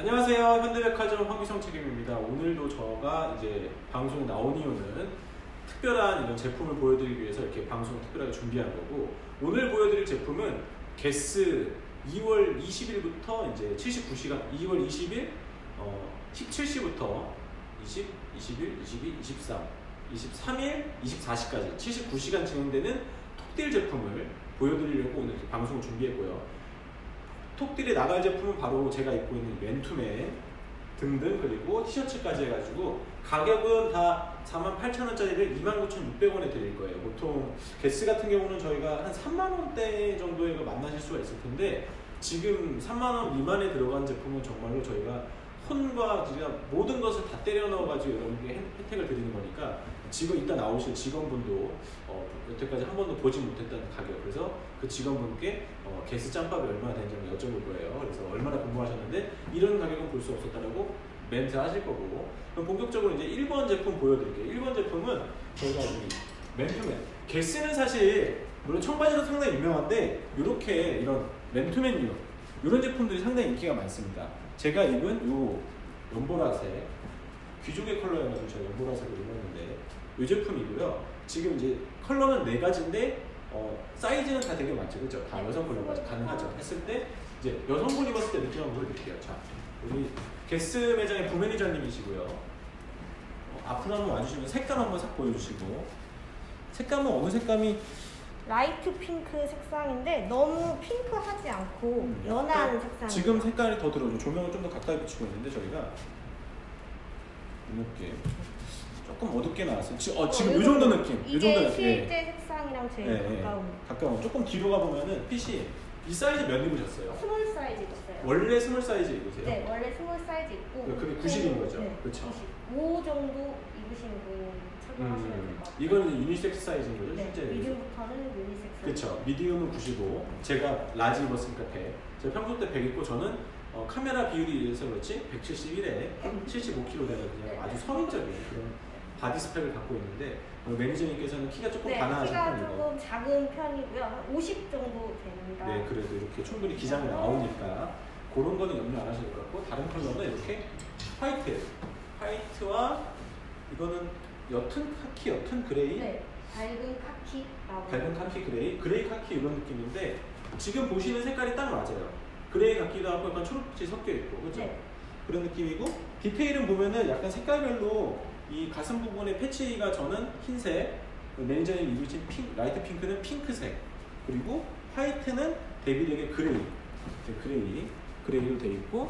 안녕하세요. 현대백화점 황기성 책임입니다. 오늘도 저가 이제 방송에 나온 이유는 특별한 이런 제품을 보여드리기 위해서 이렇게 방송을 특별하게 준비한 거고 오늘 보여드릴 제품은 게스 2월 20일부터 이제 79시간 2월 20일 어, 17시부터 20, 21, 22, 23, 23일, 24시까지 79시간 진행되는 톡딜 제품을 보여드리려고 오늘 방송을 준비했고요. 톡딜에 나갈 제품은 바로 제가 입고 있는 맨투맨 등등 그리고 티셔츠까지 해가지고 가격은 다 48,000원짜리를 29,600원에 드릴 거예요. 보통 게스 같은 경우는 저희가 한 3만원대 정도에 만나실 수가 있을 텐데 지금 3만원 미만에 들어간 제품은 정말로 저희가 진짜 모든 것을 다 때려 넣어가지고 여러분께 혜- 혜택을 드리는 거니까 지금 이따 나오실 직원분도 어, 여태까지 한 번도 보지 못했던 가격. 그래서 그 직원분께 어, 게스 짬밥이 얼마나 되는지 한번 여쭤볼 거예요. 그래서 얼마나 궁금하셨는데 이런 가격은 볼 수 없었다라고 멘트 하실 거고. 그럼 본격적으로 이제 1번 제품 보여드릴게요. 1번 제품은 저희가 이 맨투맨. 게스는 사실 물론 청바지도 상당히 유명한데 이렇게 이런 맨투맨류 이런 제품들이 상당히 인기가 많습니다 제가 입은 요 연보라색 귀족의 컬러여가지고 제가 연보라색을 입었는데 이 제품이고요. 지금 이제 컬러는 네 가지인데 어, 사이즈는 다 되게 많죠, 그렇죠? 다 여성 컬러가 가능하죠. 했을 때 이제 여성분 입었을 때 느낌 한번 보여드릴게요. 자, 우리 게스 매장의 부매니저님이시고요. 어, 앞으로 한번 와주시면 색감 한번 싹 보여주시고 색감은 어느 색감이 라이트 핑크 색상인데 너무 핑크하지 않고 음, 연한 약간 색상. 지금 색깔이 더 들어오죠. 조명을 좀 더 가까이 비추고 있는데 저희가 이렇게 조금 어둡게 나왔어요. 지, 어, 지금 이 정도 느낌, 이 정도 느낌. 예. 실제 색상이랑 제일 예, 예. 가까운. 가까운. 조금 뒤로 가 보면은 핏이 이 사이즈 몇 입으셨어요? 스몰 사이즈 있어요. 원래 스몰 사이즈 입으세요? 네, 원래 스몰 사이즈 있고. 그게 90인 거죠? 네, 그쵸. 95 정도 입으신 분 착용하시면 될 음, 것 같아요. 이거는 유니섹스 사이즈인 거죠, 네, 실제? 미디움부터는 유니섹스. 그렇죠. 미디움은 95. 제가 라지 입었으니까 100. 제가 평소 때 100 입고 저는 어, 카메라 비율이 이래서 그렇지 171에 75kg 되는 그냥 네. 아주 성인적인 그런 바디 스펙을 갖고 있는데 어, 매니저님께서는 키가 조금 네, 가난하신 키가 편이고 조금 작은 편이고요. 한50 정도 됩니다. 네, 그래도 이렇게 충분히 기장이 나오니까 그런 거는 염려 안 하셔도 될 것 같고 다른 컬러는 이렇게 화이트, 화이트와 이거는 옅은 카키, 옅은 그레이, 네, 밝은 카키라고. 밝은 카키 그레이, 그레이 카키 이런 느낌인데 지금 보시는 색깔이 딱 맞아요. 그레이 같기도 하고 약간 초록빛이 섞여 있고 그렇죠? 네. 그런 느낌이고 디테일은 보면은 약간 색깔별로 이 가슴 부분의 패치가 저는 흰색, 그 매니저님 입으신 핑, 라이트 핑크는 핑크색, 그리고 화이트는 데빌에게 그레이, 그레이, 그레이로 돼 있고,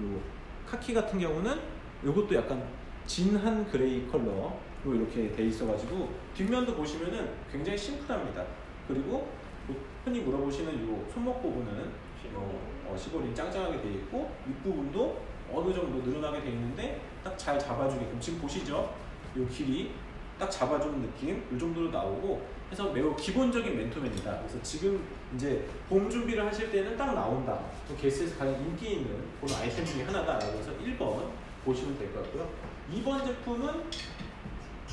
요 카키 같은 경우는 요것도 약간 진한 그레이 컬러 로 이렇게 돼 있어가지고 뒷면도 보시면은 굉장히 심플합니다. 그리고 뭐 흔히 물어보시는 요 손목 부분은 요, 어, 시골이 짱짱하게 돼 있고 윗부분도 어느 정도 늘어나게 돼 있는데 딱 잘 잡아주게끔 지금 보시죠? 요 길이 딱 잡아주는 느낌 이 정도로 나오고 해서 매우 기본적인 맨투맨이다. 그래서 지금 이제 봄 준비를 하실 때는 딱 나온다. 또 게스에서 가장 인기 있는 그런 아이템 중에 하나다라고 해서 1번 보시면 될 것 같고요. 2번 제품은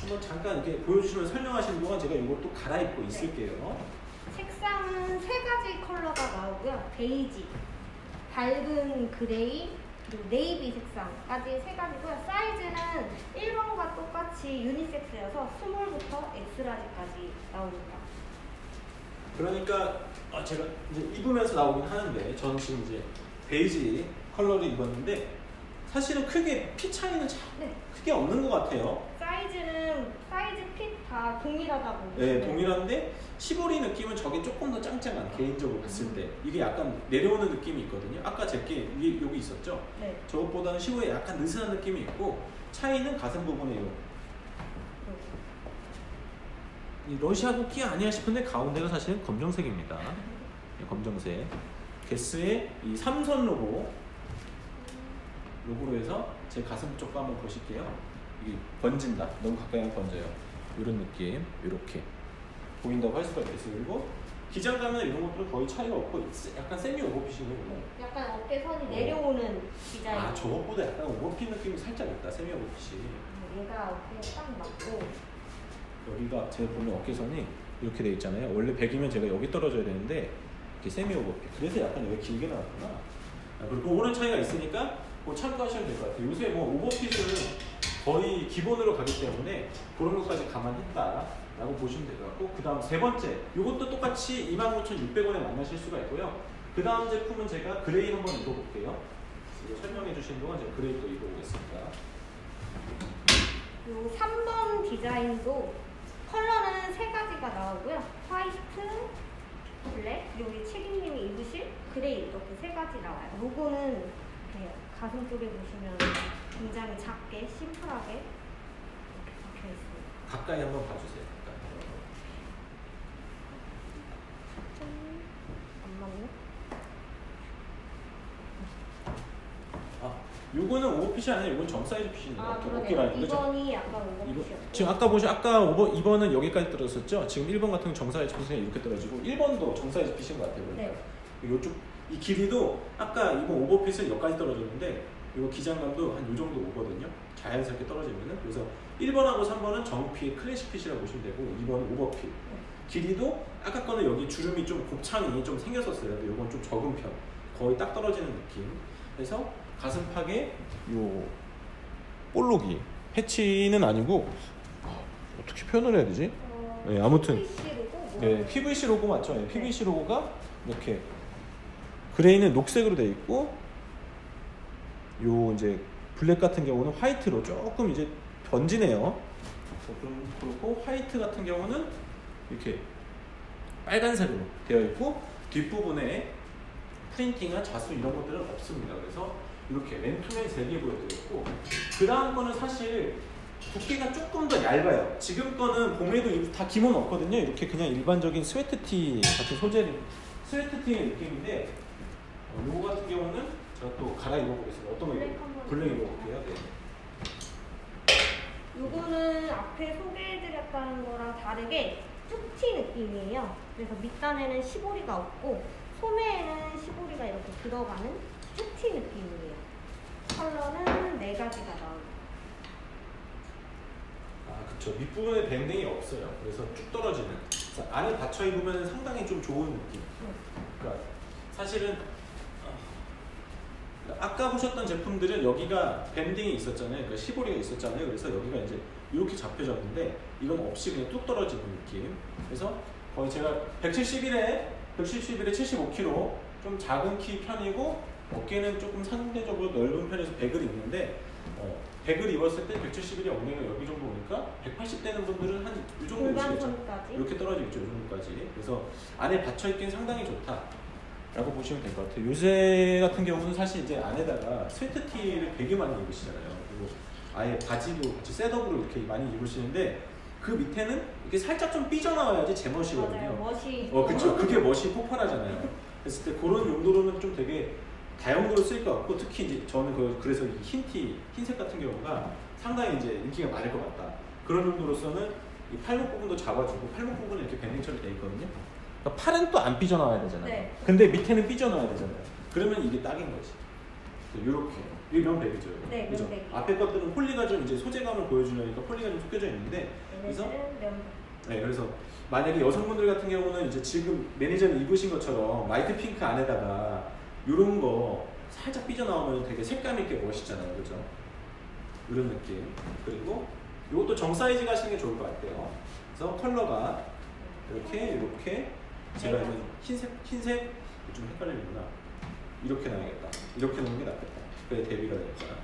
한번 잠깐 이렇게 보여주시면 설명하시는 동안 제가 이것도 갈아입고 있을게요. 색상은 세 가지 컬러가 나오고요. 베이지, 밝은 그레이, 그리고 네이비 색상까지 세 가지고요. 사이즈는 1번과 똑같이 유니섹스여서 스몰부터 엑스라지까지 나옵니다. 그러니까 아, 제가 이제 입으면서 나오긴 하는데 저는 지금 이제 베이지 컬러를 입었는데 사실은 크게 핏 차이는 참 네. 크게 없는 것 같아요. 사이즈는 사이즈 핏 다 동일하다고. 네, 동일한데 시보리 느낌은 저게 조금 더 짱짱한 개인적으로 봤을 때 이게 약간 내려오는 느낌이 있거든요. 아까 제게 여기 있었죠. 네. 저것보다는 시보에 약간 느슨한 느낌이 있고 차이는 가슴 부분에요. 이 러시아 국기 아니야 싶은데 가운데가 사실은 검정색입니다. 네, 검정색. 게스의 이 삼선 로고 로고로 해서 제 가슴 쪽도 한번 보실게요. 이게 번진다. 너무 가까이 하면 번져요. 이런 느낌, 이렇게 보인다고 할 수가 있어요. 그리고 기장감이나 이런 것들은 거의 차이가 없고 약간 세미 오버핏이네요. 약간 어깨선이 어. 내려오는 디자인. 아 저것보다 약간 오버핏 느낌이 살짝 있다. 세미 오버핏이. 얘가 어깨에 딱 맞고. 여기가 제가 보면 어깨선이 이렇게 돼 있잖아요. 원래 100이면 제가 여기 떨어져야 되는데 이렇게 세미 오버핏. 그래서 약간 여기 길게 나왔구나. 아, 그리고 그런 차이가 있으니까 그거 참고하시면 될 것 같아요. 요새 뭐 오버핏은 거의 기본으로 가기 때문에 그런 것까지 감안했다라고 보시면 될 것 같고 그 다음 세 번째 이것도 똑같이 29,600원에 만나실 수가 있고요. 그 다음 제품은 제가 그레이 한번 입어볼게요. 설명해 주신 동안 제가 그레이 또 입어보겠습니다. 요 3번 디자인도 컬러는 세 가지가 나오고요. 화이트, 블랙, 여기 책임님이 입으실 그레이 이렇게 세 가지 나와요. 로고는 이렇게 가슴 쪽에 보시면 굉장히 작게 심플하게 이렇게 박혀 있습니다. 가까이 한번 봐주세요. 짠. 안 맞네? 아, 요거는 오버핏이 아니라 요건 정 사이즈 핏이네요. 아 그러네요. 라인 그죠? 2번이 약간 오버핏이었고 지금 아까 보시 아까 5번 2번은 여기까지 떨어졌었죠. 지금 1번 같은 정사이즈 핏은 이렇게 떨어지고 1번도 정사이즈 핏인 것 같아요. 보니까. 네. 요쪽 이 길이도 아까 이번 오버핏은 여기까지 떨어졌는데 이거 기장감도 한요 정도 오거든요. 자연스럽게 떨어지면은 그래서 1번하고 3번은 정핏 클래식 핏이라고 보시면 되고 2번은 오버핏. 길이도 아까 거는 여기 주름이 좀 곱창이 좀 생겼었어요. 근데 이건 좀 적은 편. 거의 딱 떨어지는 느낌. 그래서 가슴팍에 요 볼록이 패치는 아니고 아, 어떻게 표현을 해야 되지? 어, 네, 아무튼. PVC 로고 뭐 네, PVC 로고 맞죠? 네, PVC 로고가 이렇게 그레이는 녹색으로 되어 있고 요 이제 블랙 같은 경우는 화이트로 조금 이제 번지네요. 조금 그렇고 화이트 같은 경우는 이렇게 빨간색으로 되어 있고 뒷부분에 프린팅한 자수 이런 것들은 없습니다. 그래서 이렇게 맨투맨 3개 보여드렸고 그 다음 거는 사실 두께가 조금 더 얇아요. 지금 거는 봄에도 이- 다 기본 없거든요. 이렇게 그냥 일반적인 스웨트티 같은 소재, 스웨트티의 느낌인데 어, 요거 같은 경우는 제가 또 갈아 입어 보겠습니다. 어떤 거 블랙 입어? 한번 블랙 입어볼게요. 네. 요거는 앞에 소개해드렸다는 거랑 다르게 툭티 느낌이에요. 그래서 밑단에는 시보리가 없고 소매에는 시보리가 이렇게 들어가는 툭티 느낌이에요. 컬러는 네 가지가 나옵니다. 아, 그쵸. 밑부분에 밴딩이 없어요. 그래서 쭉 떨어지는. 그래서 안에 받쳐 입으면 상당히 좀 좋은 느낌. 그러니까 사실은 어, 아까 보셨던 제품들은 여기가 밴딩이 있었잖아요. 그러니까 시보리가 있었잖아요. 그래서 여기가 이제 이렇게 잡혀졌는데 이건 없이 그냥 뚝 떨어지는 느낌. 그래서 거의 제가 171에 171에 75kg 좀 작은 키 편이고 어깨는 조금 상대적으로 넓은 편에서 100을 입는데 어, 100을 입었을 때 171이 엉덩이가 여기 정도 오니까 180 되는 분들은 한 이 정도 오시겠죠. 이렇게 떨어지겠죠, 이 정도까지. 그래서 안에 받쳐있기는 상당히 좋다 라고 보시면 될 것 같아요. 요새 같은 경우는 사실 이제 안에다가 스웨트티를 되게 많이 입으시잖아요. 그리고 아예 바지도 같이 셋업으로 이렇게 많이 입으시는데 그 밑에는 이렇게 살짝 좀 삐져나와야지. 제멋이거든요. 멋이. 어, 그쵸. 그게 멋이 폭발하잖아요. 그랬을 때 그런 용도로는 좀 되게 다용도로 쓸 것 같고 특히 이제 저는 그, 그래서 이 흰티, 흰색 같은 경우가 상당히 이제 인기가 많을 것 같다. 그런 용도로서는 이 팔목 부분도 잡아주고 팔목 부분은 이렇게 밴딩처럼 돼 있거든요. 그러니까 팔은 또 안 삐져나와야 되잖아요. 네. 근데 밑에는 삐져나와야 되잖아요. 그러면 이게 딱인 거지. 이렇게. 이게 면백이죠. 네, 그죠? 면백. 앞에 것들은 폴리가 좀 이제 소재감을 보여주려니까 폴리가 좀 섞여져 있는데 그래서 네, 그래서 만약에 여성분들 같은 경우는 이제 지금 매니저님 입으신 것처럼 라이트 핑크 안에다가 이런 거 살짝 삐져나오면 되게 색감 있게 멋있잖아요, 그죠? 이런 느낌. 그리고 이것도 정 사이즈 가시는 게 좋을 것 같아요. 그래서 컬러가 이렇게 이렇게 제가 네. 있는 흰색 흰색 좀 헷갈리는구나. 이렇게 나야겠다. 이렇게 놓는 게 낫겠다. 그래 대비가 되니까.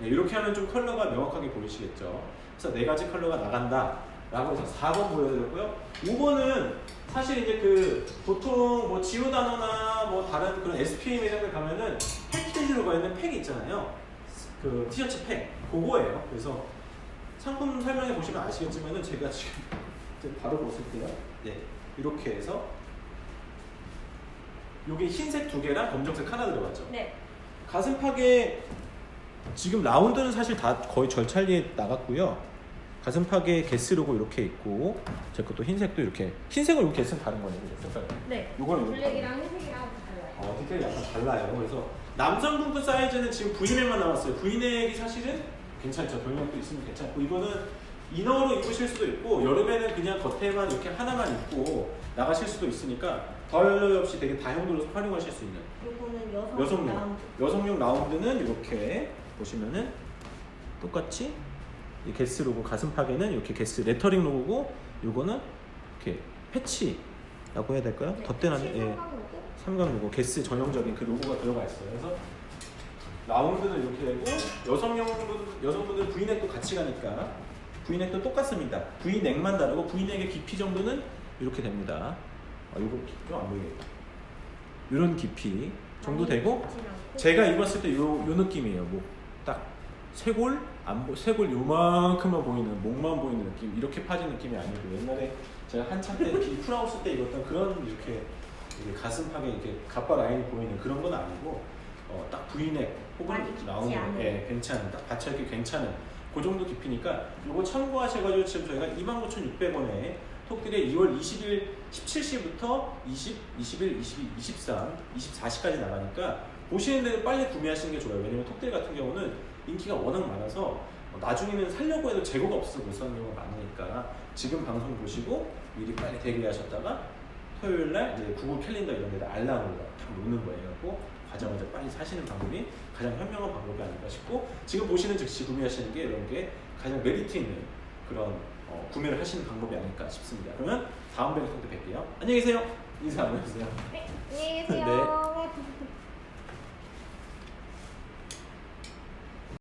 네, 이렇게 하면 좀 컬러가 명확하게 보이시겠죠. 그래서 네 가지 컬러가 나간다. 라고 해서 4번 보여드렸고요. 5번은 사실 이제 그 보통 뭐 지오다노나 뭐 다른 그런 SPA 매장들 가면은 패키지로 가 있는 팩이 있잖아요. 그 티셔츠 팩. 그거예요. 그래서 상품 설명해 보시면 아시겠지만은 제가 지금 바로 벗을게요. 네. 이렇게 해서 요게 흰색 두 개랑 검정색 하나 들어갔죠. 네. 가슴팍에 지금 라운드는 사실 다 거의 절찰리에 나갔고요. 가슴팍에 게스 로고 이렇게 있고 제 것도 흰색도 이렇게 흰색은 요 게스는 다른 거네요. 색깔. 네. 요거는. 블랙이랑 흰색이랑 달라요. 어, 디테일이 약간 달라요. 그래서 남성분들 사이즈는 지금 V넥만 나왔어요. V넥이 사실은 괜찮죠. 병력도 있으면 괜찮고 이거는 이너로 입으실 수도 있고 여름에는 그냥 겉에만 이렇게 하나만 입고 나가실 수도 있으니까 덜 없이 되게 다용도로 활용하실 수 있는 요거는 여성 여성용 라운드. 여성용 라운드는 이렇게 보시면은 똑같이 이 게스 로고 가슴팍에는 이렇게 게스 레터링 로고고 요거는 이렇게 패치라고 해야 될까요? 네, 덧대는 예. 삼각 로고 게스 전형적인 그 로고가 들어가 있어요. 그래서 라운드는 이렇게 되고 여성용 여성분들 V넥도 같이 가니까 V넥도 똑같습니다. V넥만 다르고 V넥의 깊이 정도는 이렇게 됩니다. 아, 요거 좀안 보이겠다. 이런 깊이 정도 되고. 제가 입었을 때 요, 요 느낌이에요. 뭐딱 쇄골 안 보, 쇄골 요만큼만 보이는 목만 보이는 느낌 이렇게 파진 느낌이 아니고 옛날에 제가 한참 때비 풀하우스 때 입었던 그런 이렇게 이게 가슴팍에 이렇게 갑바 라인이 보이는 그런 건 아니고 어, 딱 V넥 혹은 라운드. 예, 괜찮은 딱 받쳐 입기 괜찮은 그 정도 깊이니까 요거 참고하셔가지고 지금 저희가 29,600원에 톡딜에 2월 20일 17시부터 20, 21, 22, 23, 24시까지 나가니까 보시는 데는 빨리 구매하시는 게 좋아요. 왜냐면 톡딜 같은 경우는 인기가 워낙 많아서 어, 나중에는 살려고 해도 재고가 없어서 못 사는 경우가 많으니까 지금 방송 보시고 미리 빨리 대기하셨다가 토요일 날 이제 구글 캘린더 이런 데다 알람으로 딱 놓는 거예요. 그래고 가자마자 빨리 사시는 방법이 가장 현명한 방법이 아닐까 싶고 지금 보시는 즉시 구매하시는 게 이런 게 가장 메리트 있는 그런 어, 구매를 하시는 방법이 아닐까 싶습니다. 그러면 다음 방송 때 뵐게요. 안녕히 계세요. 인사 한번 해주세요. 네, 안녕히 계세요. 네.